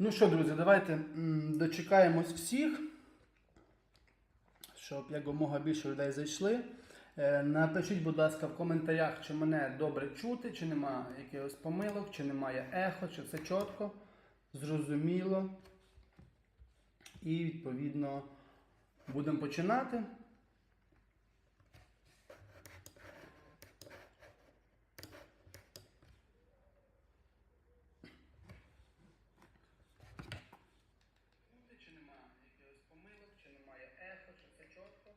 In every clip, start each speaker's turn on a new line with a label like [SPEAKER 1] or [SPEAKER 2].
[SPEAKER 1] Ну що, друзі, давайте дочекаємось всіх, щоб якомога більше людей зайшли. Е, Напишіть, будь ласка, в коментарях, чи мене добре чути, чи немає якихось помилок, чи немає ехо, чи все чітко, зрозуміло. І відповідно будемо починати. Чи немає якихось помилок, чи немає ехо, чи все чітко.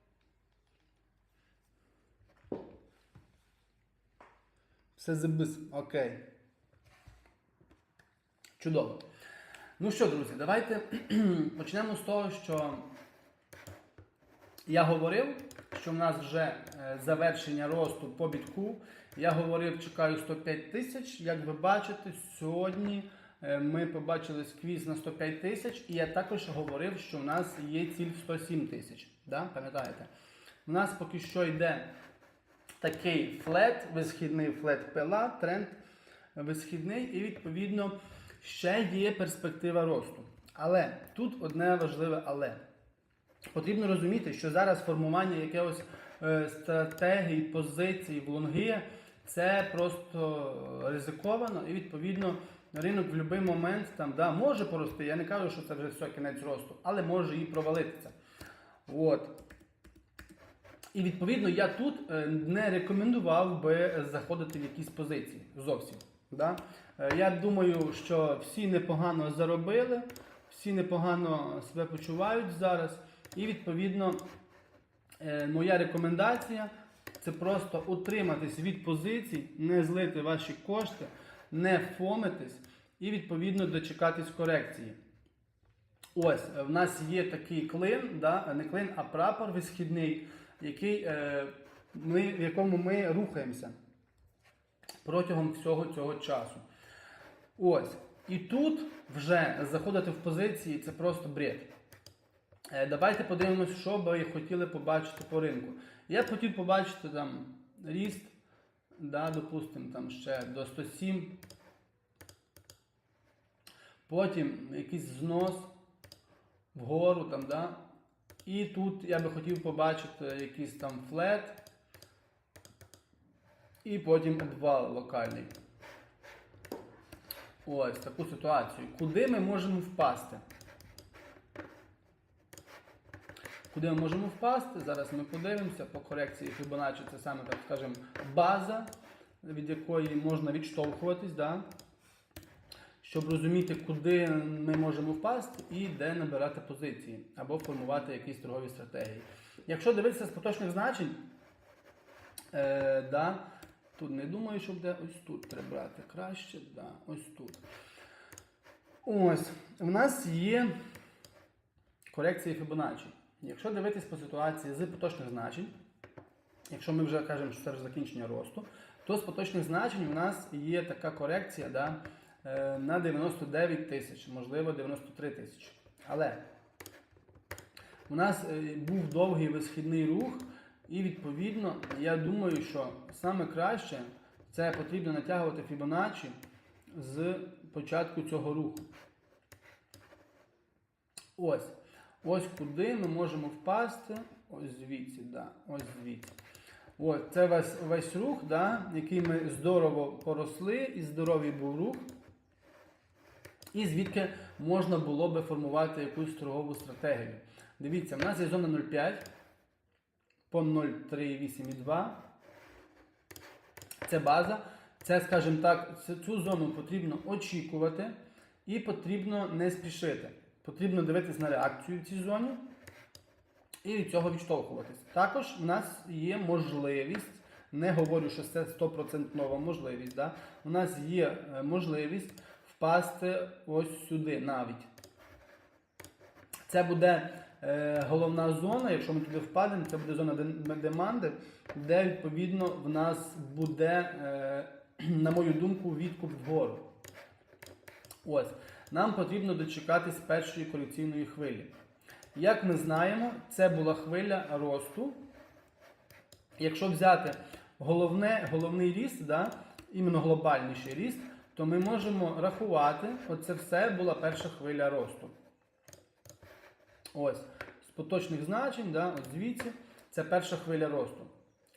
[SPEAKER 1] Все забис. Окей. Чудово. Ну що, друзі, давайте почнемо з того, що я говорив, що в нас вже е, завершення росту по бітку. Я говорив, чекаю 105 тисяч. Як ви бачите, сьогодні е, ми побачили сквіз на 105 тисяч, і я також говорив, що в нас є ціль 107 тисяч. Да? Пам'ятаєте? У нас поки що йде такий флет, висхідний флет пила, тренд висхідний, і відповідно ще є перспектива росту. Але тут одне важливе але. Потрібно розуміти, що зараз формування якихось е, стратегій, позицій в лонги це просто ризиковано, і відповідно ринок в будь-який момент там да, може порости. Я не кажу, що це вже все кінець росту, але може і провалитися. От. І відповідно я тут е, не рекомендував би заходити в якісь позиції зовсім. Да? Е, Я думаю, що всі непогано заробили, всі непогано себе почувають зараз. І відповідно е, моя рекомендація це просто утриматись від позицій, не злити ваші кошти, не фомитись і відповідно дочекатись корекції. Ось, в нас є такий клин, да, не клин, а прапор висхідний, який, е, ми, в якому ми рухаємося протягом всього цього часу. Ось. І тут вже заходити в позиції це просто бред. Е, Давайте подивимося, що би хотіли побачити по ринку. Я б хотів побачити там ріст, да, допустимо, там ще до 107. Потім якийсь знос вгору там, да? І тут я би хотів побачити якийсь там флет. І потім обвал локальний. Ось таку ситуацію. Куди ми можемо впасти? Куди ми можемо впасти? Зараз ми подивимося по корекції Fibonacci, це саме, так скажемо, база, від якої можна відштовхуватись, да? Щоб розуміти, куди ми можемо впасти і де набирати позиції, або формувати якісь торгові стратегії. Якщо дивитися з поточних значень, е, да, тут не думаю, що буде ось тут треба брати краще, да, ось тут. Ось, в нас є корекція Fibonacci. Якщо дивитись по ситуації з поточних значень, якщо ми вже кажемо, що це вже закінчення росту, то з поточних значень у нас є така корекція да, на 99 тисяч, можливо 93 тисячі. Але у нас е, був довгий висхідний рух, і відповідно, я думаю, що саме краще це потрібно натягувати Fibonacci з початку цього руху. Ось. Ось куди ми можемо впасти. Ось звідси, да, ось звідси. Ось, це весь, весь рух, да, який ми здорово поросли, і здоровий був рух. І звідки можна було би формувати якусь торгову стратегію. Дивіться, в нас є зона 0,5 по 0,382. Це база. Це, скажімо так, цю зону потрібно очікувати і потрібно не спішити. Потрібно дивитись на реакцію в цій зоні і від цього відштовхуватись. Також в нас є можливість, не говорю, що це 100% можливість. Да? У нас є е, можливість впасти ось сюди навіть. Це буде е, головна зона, якщо ми туди впадемо, це буде зона деманди, де відповідно в нас буде, е, на мою думку, відкуп вгору. Ось. Нам потрібно дочекатись першої корекційної хвилі. Як ми знаємо, це була хвиля росту. Якщо взяти головне, головний ріст, да, іменно глобальніший ріст, то ми можемо рахувати, оце все була перша хвиля росту. Ось, з поточних значень, да, от звідси, це перша хвиля росту.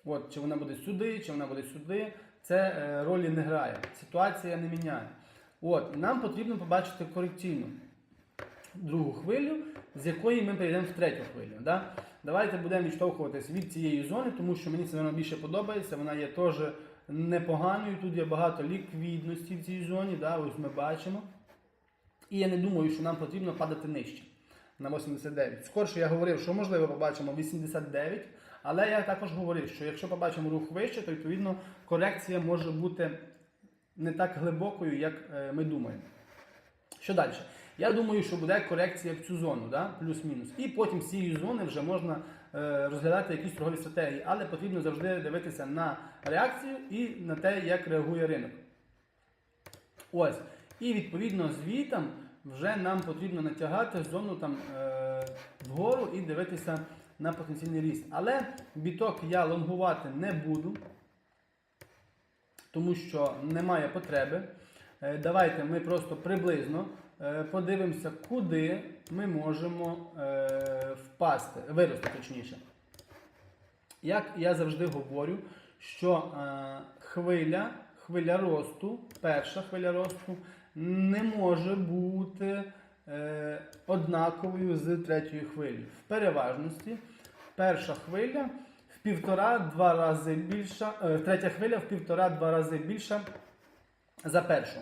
[SPEAKER 1] От, чи вона буде сюди, чи вона буде сюди, це е, ролі не грає. Ситуація не міняє. От, нам потрібно побачити корекційну другу хвилю, з якої ми перейдемо в третю хвилю. Да? Давайте будемо відштовхуватись від цієї зони, тому що мені це вона більше подобається. Вона є теж непоганою. Тут є багато ліквідності в цій зоні. Да? Ось ми бачимо. І я не думаю, що нам потрібно падати нижче на 89. Скорше я говорив, що можливо побачимо 89, але я також говорив, що якщо побачимо рух вище, то відповідно корекція може бути не так глибокою, як е, ми думаємо. Що далі? Я думаю, що буде корекція в цю зону, да? плюс-мінус. І потім з цієї зони вже можна е, розглядати якісь торгові стратегії, але потрібно завжди дивитися на реакцію і на те, як реагує ринок. Ось. І відповідно звітам вже нам потрібно натягати зону там е, вгору і дивитися на потенційний ріст. Але біток я лонгувати не буду, тому що немає потреби. Е, давайте ми просто приблизно подивимося, куди ми можемо е, впасти, вирости точніше. Як я завжди говорю, що е, хвиля, хвиля росту, перша хвиля росту не може бути е, однаковою з третьою хвилею. В переважності перша хвиля в півтора-два рази більша, е, третя хвиля в півтора-два рази більша за першу.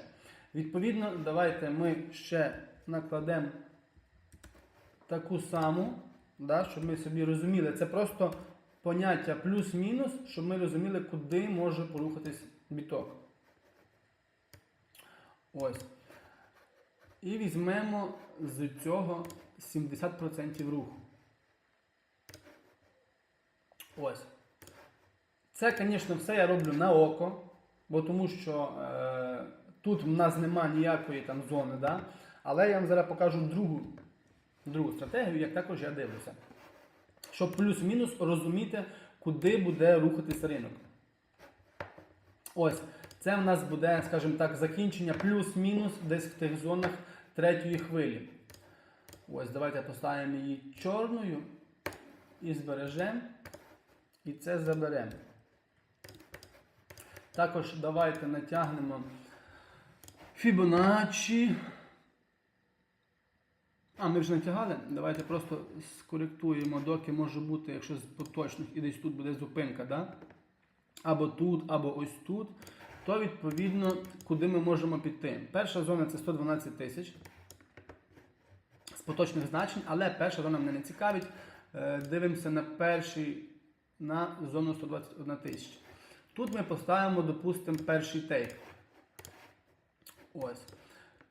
[SPEAKER 1] Відповідно, давайте ми ще накладемо таку саму, да, щоб ми собі розуміли. Це просто поняття плюс-мінус, щоб ми розуміли, куди може порухатись біток. Ось. І візьмемо з цього 70% руху. Ось. Це, звісно, все я роблю на око, бо тому що е, тут в нас немає ніякої там зони, да? але я вам зараз покажу другу, другу стратегію, як також я дивлюся. Щоб плюс-мінус розуміти, куди буде рухатись ринок. Ось, це в нас буде, скажімо так, закінчення плюс-мінус десь в тих зонах третьої хвилі. Ось, давайте поставимо її чорною і збережемо. І це заберемо. Також давайте натягнемо Fibonacci. А, ми вже натягали. Давайте просто скоректуємо, доки може бути, якщо з поточних і десь тут буде зупинка, да? або тут, або ось тут, то відповідно, куди ми можемо піти. Перша зона це 112 тисяч з поточних значень, але перша зона мене не цікавить. Е, Дивимося на перший, на зону 121 тисяч. Тут ми поставимо, допустимо, перший тейк. Ось.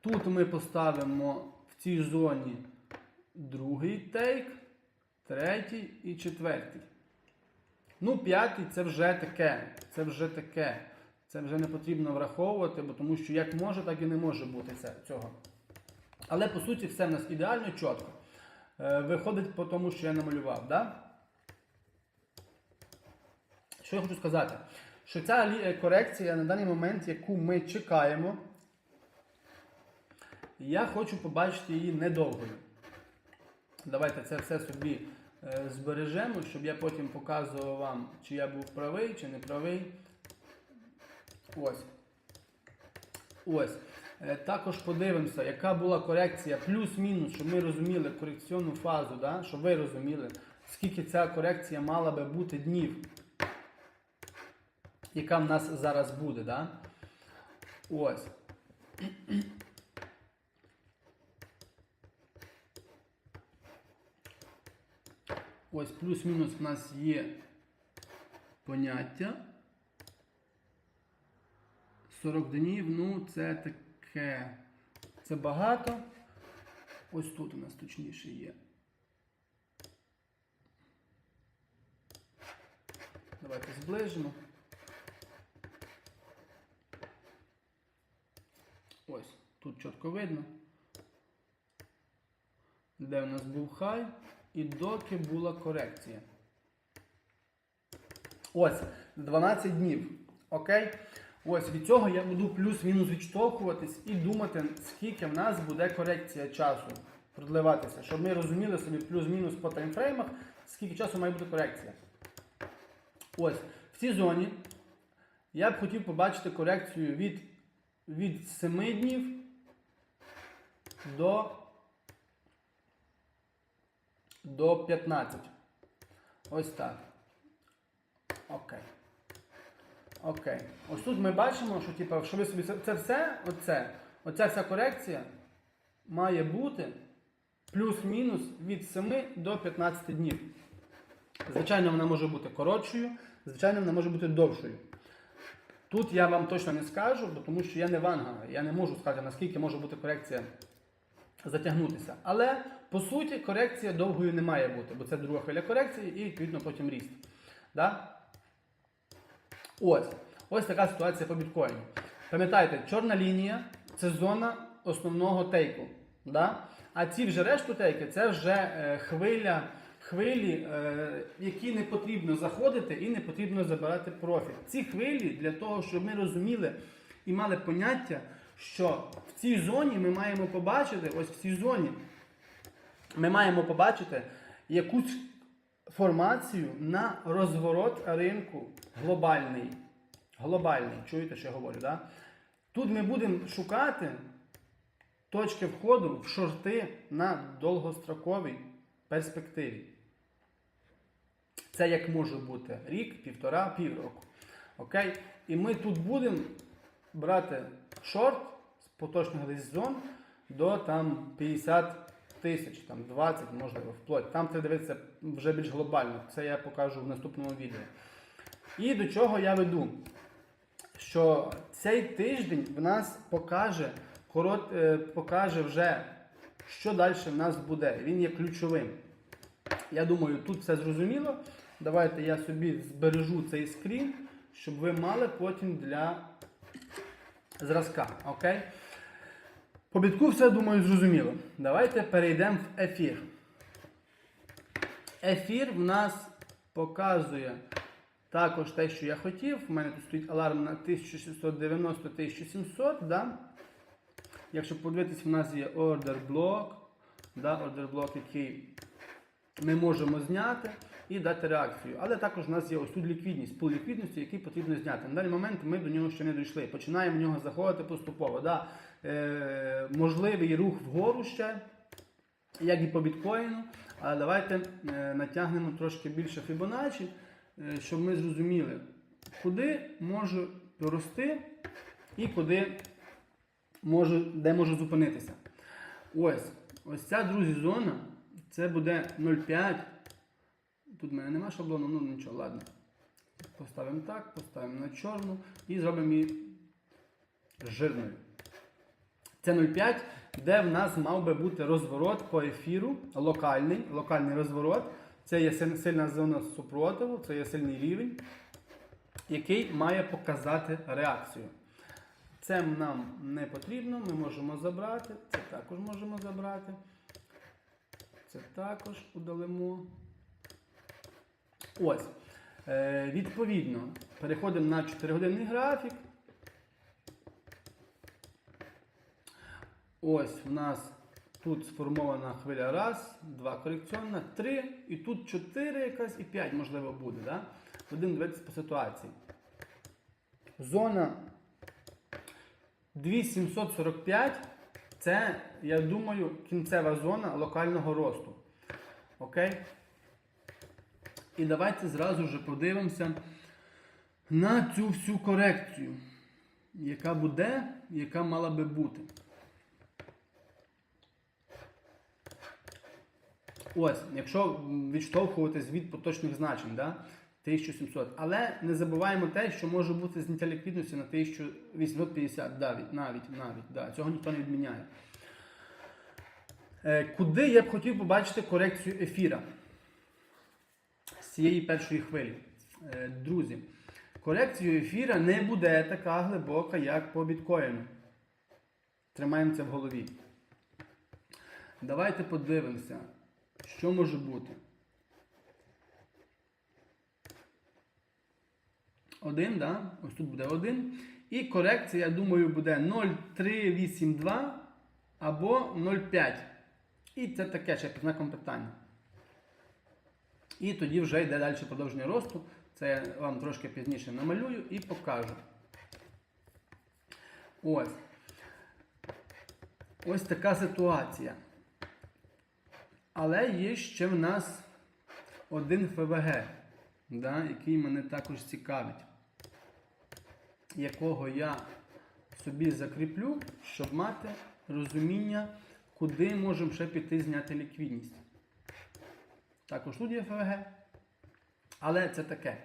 [SPEAKER 1] Тут ми поставимо в цій зоні другий тейк, третій і четвертий. Ну, п'ятий це вже таке. Це вже таке. Це вже не потрібно враховувати, бо тому що як може, так і не може бути цього. Але по суті все в нас ідеально чітко. Е, виходить по тому, що я намалював. Да? Що я хочу сказати? Що ця корекція на даний момент, яку ми чекаємо, я хочу побачити її недовгою. Давайте це все собі е, збережемо, щоб я потім показував вам, чи я був правий, чи не правий. Ось. Ось. Е, Також подивимося, яка була корекція плюс-мінус, щоб ми розуміли корекційну фазу, да? щоб ви розуміли, скільки ця корекція мала би бути днів, яка в нас зараз буде. Да? Ось. Ось плюс-мінус в нас є поняття. 40 днів, ну це таке. Це багато. Ось тут у нас точніше є. Давайте зближимо. Ось, тут чітко видно. Де у нас був хай і доки була корекція. Ось, 12 днів. Окей? Ось від цього я буду плюс-мінус відштовхуватись і думати, скільки в нас буде корекція часу продливатися, щоб ми розуміли собі плюс-мінус по таймфреймах, скільки часу має бути корекція. Ось в цій зоні я б хотів побачити корекцію від, від 7 днів до, до 15. Ось так. Окей. Окей. Ось тут ми бачимо, що типу, що ви собі це- все, оце, оця вся корекція має бути плюс-мінус від 7 до 15 днів. Звичайно, вона може бути коротшою, звичайно, вона може бути довшою. Тут я вам точно не скажу, тому що я не ванга, я не можу сказати, наскільки може бути корекція затягнутися. Але по суті корекція довгою не має бути, бо це друга хвиля корекції і відповідно потім ріст. Да? Ось. Ось така ситуація по біткоїну. Пам'ятайте, чорна лінія це зона основного тейку. Да? А ці вже решту тейки це вже е, хвиля, хвилі, е, які не потрібно заходити і не потрібно забирати профіт. Ці хвилі для того, щоб ми розуміли і мали поняття, що в цій зоні ми маємо побачити, ось в цій зоні ми маємо побачити якусь формацію на розворот ринку глобальний. Глобальний. Чуєте, що я говорю? Да? Тут ми будемо шукати точки входу в шорти на довгостроковій перспективі. Це як може бути рік, півтора, півроку. Окей? І ми тут будемо брати шорт з поточних десь до там 50 тисяч, там 20, можливо, вплоть. Там треба дивитися вже більш глобально. Це я покажу в наступному відео. І до чого я веду? Що цей тиждень в нас покаже, корот, е, покаже вже, що далі в нас буде. Він є ключовим. Я думаю, тут все зрозуміло. Давайте я собі збережу цей скрін, щоб ви мали потім для зразка. Окей? По бітку все, думаю, зрозуміло. Давайте перейдемо в ефір. Ефір в нас показує також те, що я хотів. У мене тут стоїть аларм на 1690-1700. Да? Якщо подивитись, в нас є ордер блок. Да? Ордер блок, який ми можемо зняти і дати реакцію. Але також у нас є ось тут ліквідність, пул ліквідності, який потрібно зняти. На даний момент ми до нього ще не дійшли. Починаємо в нього заходити поступово. Да? Е, можливий рух вгору ще, як і по біткоїну. Але давайте е, натягнемо трошки більше Fibonacci, е, щоб ми зрозуміли, куди може рости і куди може, де може зупинитися. Ось, ось ця, друзі, зона. Це буде 0,5. Тут в мене нема шаблону, ну нічого, ладно. Поставимо так, поставимо на чорну і зробимо її жирною. Це 0,5, де в нас мав би бути розворот по ефіру, локальний, локальний розворот. Це є сильна зона супротиву, це є сильний рівень, який має показати реакцію. Це нам не потрібно, ми можемо забрати, це також можемо забрати. Це також удалимо. Ось. Е, відповідно, переходимо на 4-годинний графік. Ось в нас тут сформована хвиля раз, два корекційна, три, і тут 4 якась і 5, можливо, буде. Да? Будемо дивитися по ситуації. Зона 2745 це, я думаю, кінцева зона локального росту. Окей? І давайте зразу вже подивимося на цю всю корекцію, яка буде, яка мала би бути. Ось, якщо відштовхуватись від поточних значень, да, 1700. Але не забуваємо те, що може бути зняття ліквідності на 1850, навіть, навіть, навіть, да, цього ніхто не відміняє. Е, Куди я б хотів побачити корекцію ефіра з цієї першої хвилі? Е, Друзі, корекція ефіра не буде така глибока, як по біткоїну. Тримаємо це в голові. Давайте подивимося, що може бути. Один, да? ось тут буде один. І корекція, я думаю, буде 0,382 або 0,5. І це таке ще під знаком питання. І тоді вже йде далі продовження росту. Це я вам трошки пізніше намалюю і покажу. Ось. Ось така ситуація. Але є ще в нас один ФВГ, да, який мене також цікавить, якого я собі закріплю, щоб мати розуміння, куди можемо ще піти зняти ліквідність. Також тут є ФВГ. Але це таке.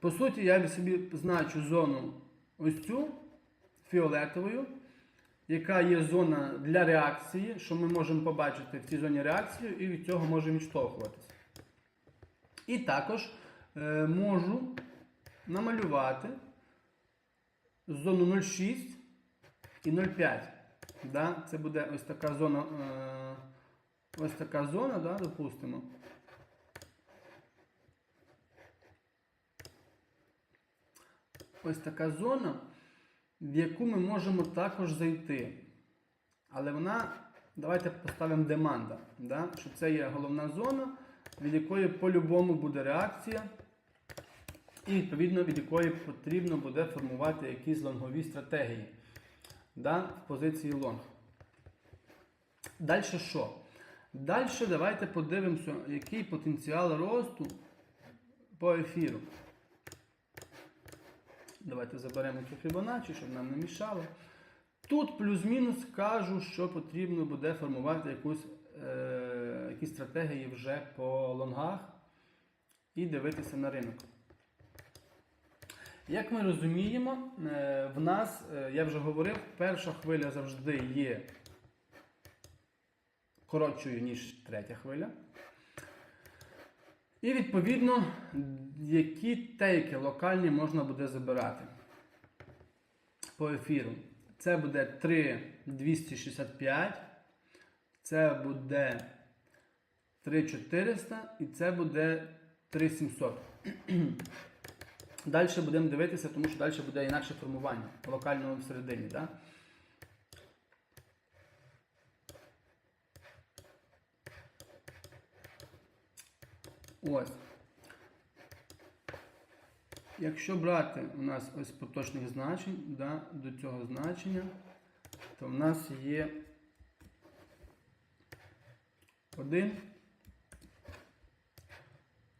[SPEAKER 1] По суті, я собі значу зону ось цю фіолетовою, яка є зона для реакції, що ми можемо побачити в цій зоні реакцію, і від цього можемо відштовхуватися. І також е, можу намалювати зону 0,6 і 0,5. Да? Це буде ось така зона, е, ось така зона, да, допустимо. Ось така зона, в яку ми можемо також зайти. Але вона, давайте поставимо деманда, да? що це є головна зона, від якої по-любому буде реакція, і відповідно від якої потрібно буде формувати якісь лонгові стратегії да? в позиції лонг. Далі що? Далі давайте подивимося, який потенціал росту по ефіру. Давайте заберемо цю Fibonacci, щоб нам не мішало. Тут плюс-мінус кажу, що потрібно буде формувати якусь, е, якісь стратегії вже по лонгах і дивитися на ринок. Як ми розуміємо, е, в нас, е, я вже говорив, перша хвиля завжди є коротшою, ніж третя хвиля. І відповідно, які тейки локальні можна буде забирати по ефіру. Це буде 3,265, це буде 3,400 і це буде 3,700. Далі будемо дивитися, тому що далі буде інакше формування локального всередині. Да? Ось. Якщо брати у нас ось поточних значень да, до цього значення, то в нас є 1,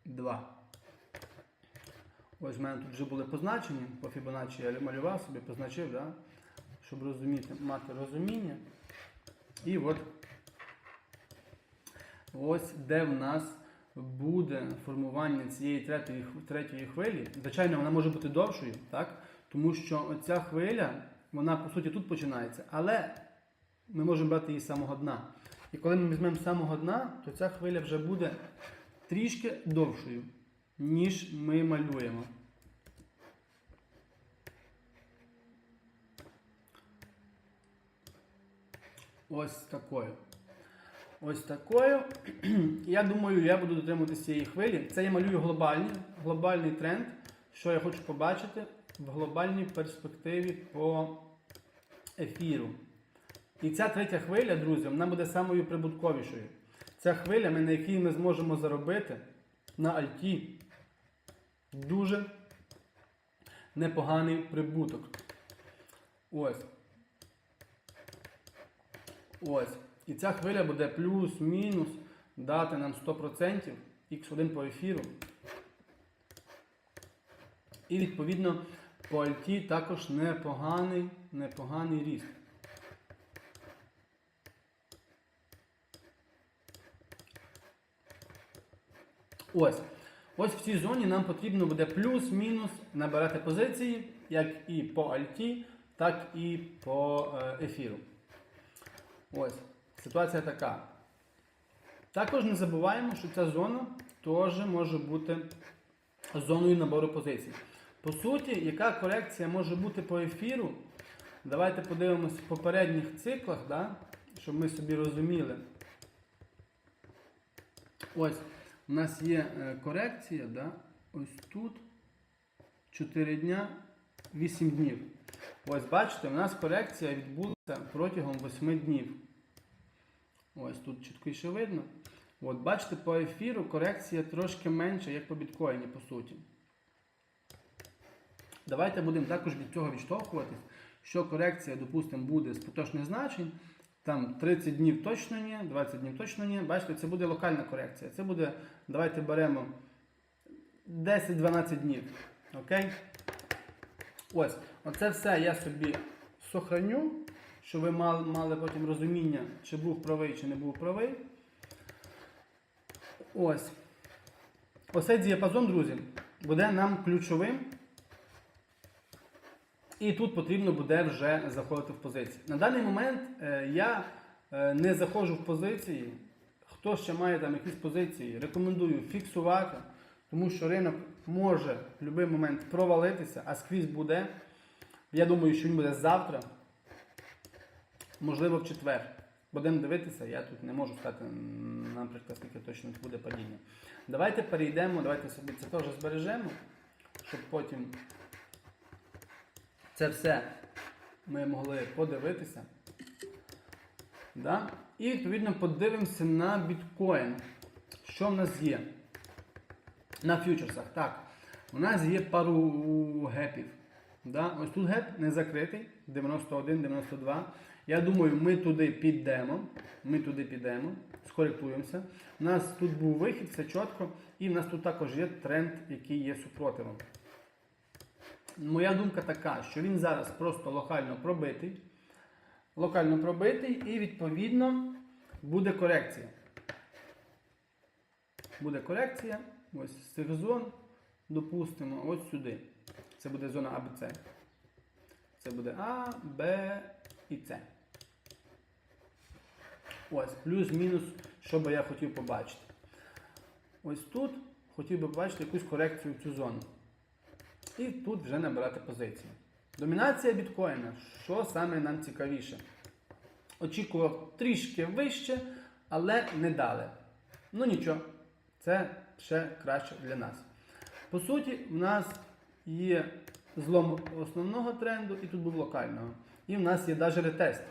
[SPEAKER 1] 2. Ось в мене тут вже були позначені, по Fibonacci я малював собі, позначив, да, щоб розуміти, мати розуміння. І от ось де в нас буде формування цієї третьої, третьої хвилі, звичайно, вона може бути довшою, так? тому що оця хвиля, вона по суті тут починається, але ми можемо брати її з самого дна. І коли ми візьмемо з самого дна, то ця хвиля вже буде трішки довшою, ніж ми малюємо. Ось такою. Ось такою. Я думаю, я буду дотримуватися цієї хвилі. Це я малюю глобальний, глобальний тренд, що я хочу побачити в глобальній перспективі по ефіру. І ця третя хвиля, друзі, вона буде самою прибутковішою. Ця хвиля, на якій ми зможемо заробити на Альті дуже непоганий прибуток. Ось. Ось. І ця хвиля буде плюс-мінус дати нам 100% X1 по ефіру. І відповідно по альті також непоганий, непоганий ріст. Ось. Ось в цій зоні нам потрібно буде плюс-мінус набирати позиції, як і по альті, так і по е, ефіру. Ось. Ситуація така. Також не забуваємо, що ця зона теж може бути зоною набору позицій. По суті, яка корекція може бути по ефіру? Давайте подивимось в попередніх циклах, да? щоб ми собі розуміли. Ось, у нас є е, корекція, да? ось тут 4 дня 8 днів. Ось бачите, у нас корекція відбулася протягом 8 днів. Ось тут чіткіше видно. От, бачите, по ефіру корекція трошки менша, як по біткоїні, по суті. Давайте будемо також від цього відштовхуватись, що корекція, допустимо, буде з поточних значень. Там 30 днів точно ні, 20 днів точно ні. Бачите, це буде локальна корекція. Це буде, давайте беремо 10-12 днів. Окей? Ось, оце все я собі сохраню, щоб ви мали, потім розуміння, чи був правий, чи не був правий. Ось. Оцей діапазон, друзі, буде нам ключовим. І тут потрібно буде вже заходити в позиції. На даний момент е, я е, не заходжу в позиції. Хто ще має там якісь позиції, рекомендую фіксувати, тому що ринок може в будь-який момент провалитися, а скрізь буде. Я думаю, що він буде завтра, можливо, в четвер. Будемо дивитися, я тут не можу сказати, наприклад, скільки точно буде падіння. Давайте перейдемо, давайте собі це теж збережемо, щоб потім це все ми могли подивитися. Да? І відповідно подивимося на біткоін. Що в нас є? На фьючерсах. Так, у нас є пару гепів. Да? Ось тут геп не закритий, 91-92. Я думаю, ми туди підемо. Ми туди підемо, скоректуємося. У нас тут був вихід, все чітко, і в нас тут також є тренд, який є супротивом. Моя думка така, що він зараз просто локально пробитий. Локально пробитий і відповідно буде корекція. Буде корекція. Ось з цих зон, допустимо, ось сюди. Це буде зона А. Це буде А, Б і С. Ось, плюс-мінус, що би я хотів побачити. Ось тут хотів би побачити якусь корекцію в цю зону. І тут вже набирати позиції. Домінація біткоїна. Що саме нам цікавіше? Очікував трішки вище, але не дали. Ну нічого, це ще краще для нас. По суті, в нас є злом основного тренду і тут був локального. І в нас є навіть ретест.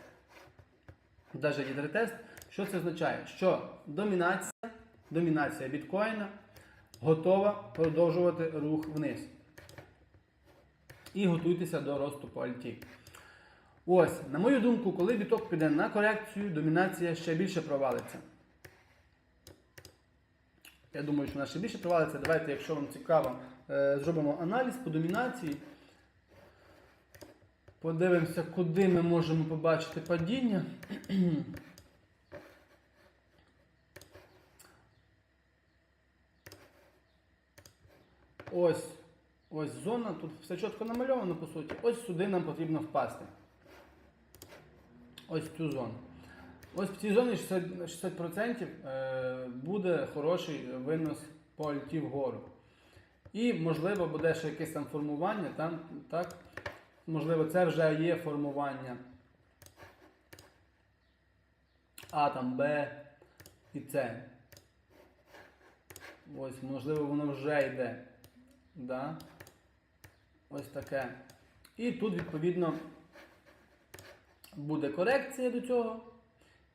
[SPEAKER 1] Навіть є ретест. Що це означає? Що домінація, домінація біткоїна готова продовжувати рух вниз. І готуйтеся до росту по альті. Ось, на мою думку, коли біток піде на корекцію, домінація ще більше провалиться. Я думаю, що вона ще більше провалиться. Давайте, якщо вам цікаво, е, зробимо аналіз по домінації. Подивимося, куди ми можемо побачити падіння. Ось, ось зона, тут все чітко намальовано, по суті. Ось сюди нам потрібно впасти. Ось в цю зону. Ось в цій зоні 60%, 60% е, буде хороший винос по альті вгору. І, можливо, буде ще якесь там формування, там, так? Можливо, це вже є формування А, там Б і С. Ось, можливо, воно вже йде. Да? Ось таке. І тут, відповідно, буде корекція до цього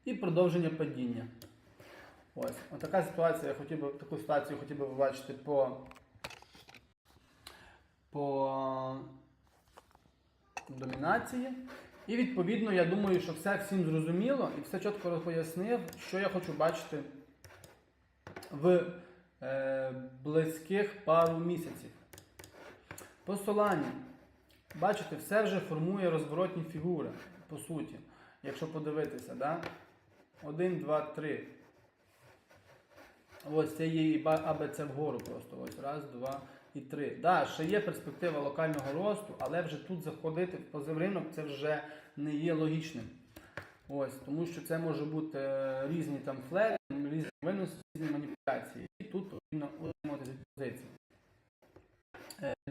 [SPEAKER 1] і продовження падіння. Ось, отака ситуація. Я хотів би таку ситуацію хотів би побачити по, по домінації. І відповідно, я думаю, що все всім зрозуміло і все чітко пояснив, що я хочу бачити в близьких пару місяців. Посилання. Бачите, все вже формує розворотні фігури, по суті. Якщо подивитися, да? 1, 2, 3. Ось це є і АБЦ вгору просто. Ось раз, два і три. Да, ще є перспектива локального росту, але вже тут заходити в позивринок це вже не є логічним. Ось, тому що це може бути е, різні там флети, різні виноси, різні маніпуляції.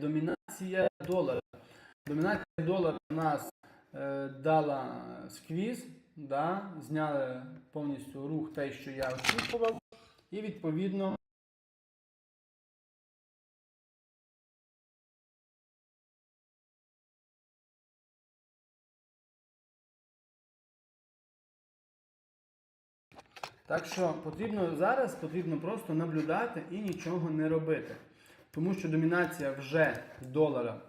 [SPEAKER 1] домінація долара. Домінація долара у нас е, дала сквіз, да, зняли повністю рух те, що я очікував, і відповідно. Так що потрібно зараз потрібно просто наблюдати і нічого не робити. Тому що домінація вже долара,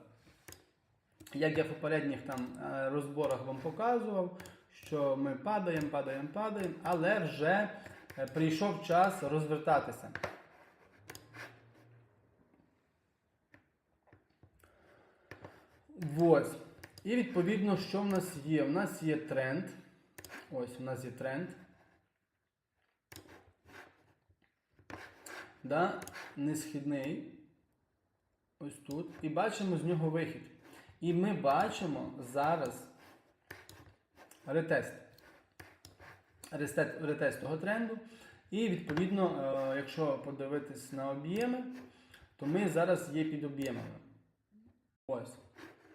[SPEAKER 1] як я в попередніх там е, розборах вам показував, що ми падаємо, падаємо, падаємо, але вже е, прийшов час розвертатися. Ось. І відповідно, що в нас є? У нас є тренд. Ось у нас є тренд. Да? Несхідний. Ось тут. І бачимо з нього вихід. І ми бачимо зараз ретест. Ретест, ретест того тренду. І відповідно, е, якщо подивитись на об'єми, то ми зараз є під об'ємами. Ось.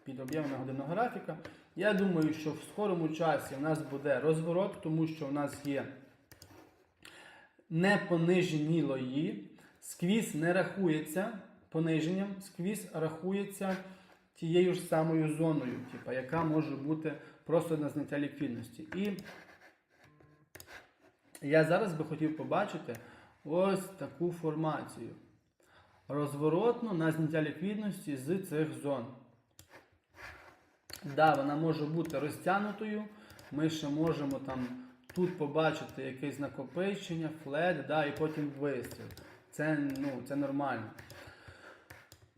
[SPEAKER 1] Під об'ємами годинного графіка. Я думаю, що в скорому часі у нас буде розворот, тому що у нас є не понижені лої. Сквіз не рахується пониженням, сквіз рахується тією ж самою зоною, типа, яка може бути просто на зняття ліквідності. І я зараз би хотів побачити ось таку формацію. Розворотну на зняття ліквідності з цих зон. Да, вона може бути розтягнутою. Ми ще можемо там тут побачити якесь накопичення, флет, да, і потім вистріл. Це, ну, це нормально.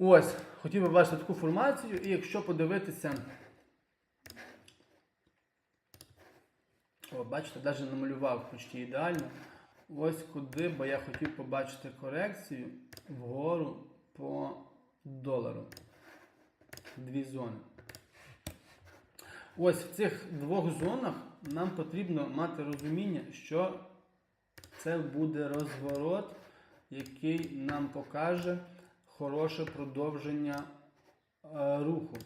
[SPEAKER 1] Ось, хотів би бачити таку формацію, і якщо подивитися. О, бачите, навіть намалював почти ідеально. Ось куди би я хотів побачити корекцію вгору по долару. Дві зони. Ось в цих двох зонах нам потрібно мати розуміння, що це буде розворот, який нам покаже хороше продовження е, руху.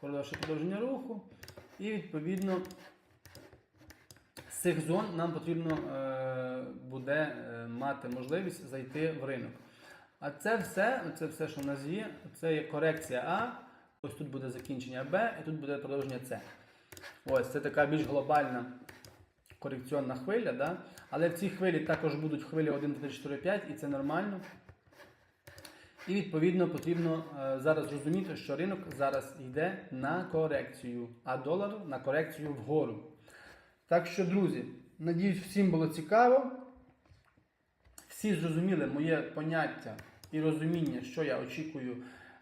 [SPEAKER 1] Хороше продовження руху. І відповідно з цих зон нам потрібно е, буде е, мати можливість зайти в ринок. А це все, це все, що в нас є, це є корекція А. Ось тут буде закінчення Б і тут буде продовження С. Ось це така більш глобальна корекційна хвиля. Да? Але в цій хвилі також будуть хвилі 1, 2, 3, 4, 5, і це нормально. І відповідно потрібно е, зараз розуміти, що ринок зараз йде на корекцію, а долар на корекцію вгору. Так що, друзі, надіюсь, всім було цікаво. Всі зрозуміли моє поняття і розуміння, що я очікую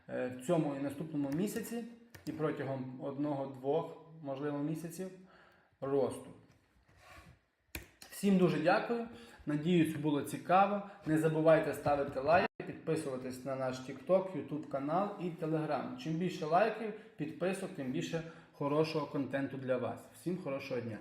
[SPEAKER 1] е, в цьому і наступному місяці, і протягом одного-двох, можливо, місяців росту. Всім дуже дякую. Надіюсь, було цікаво. Не забувайте ставити лайки, підписуватись на наш TikTok, YouTube канал і Telegram. Чим більше лайків, підписок, тим більше хорошого контенту для вас. Всім хорошого дня!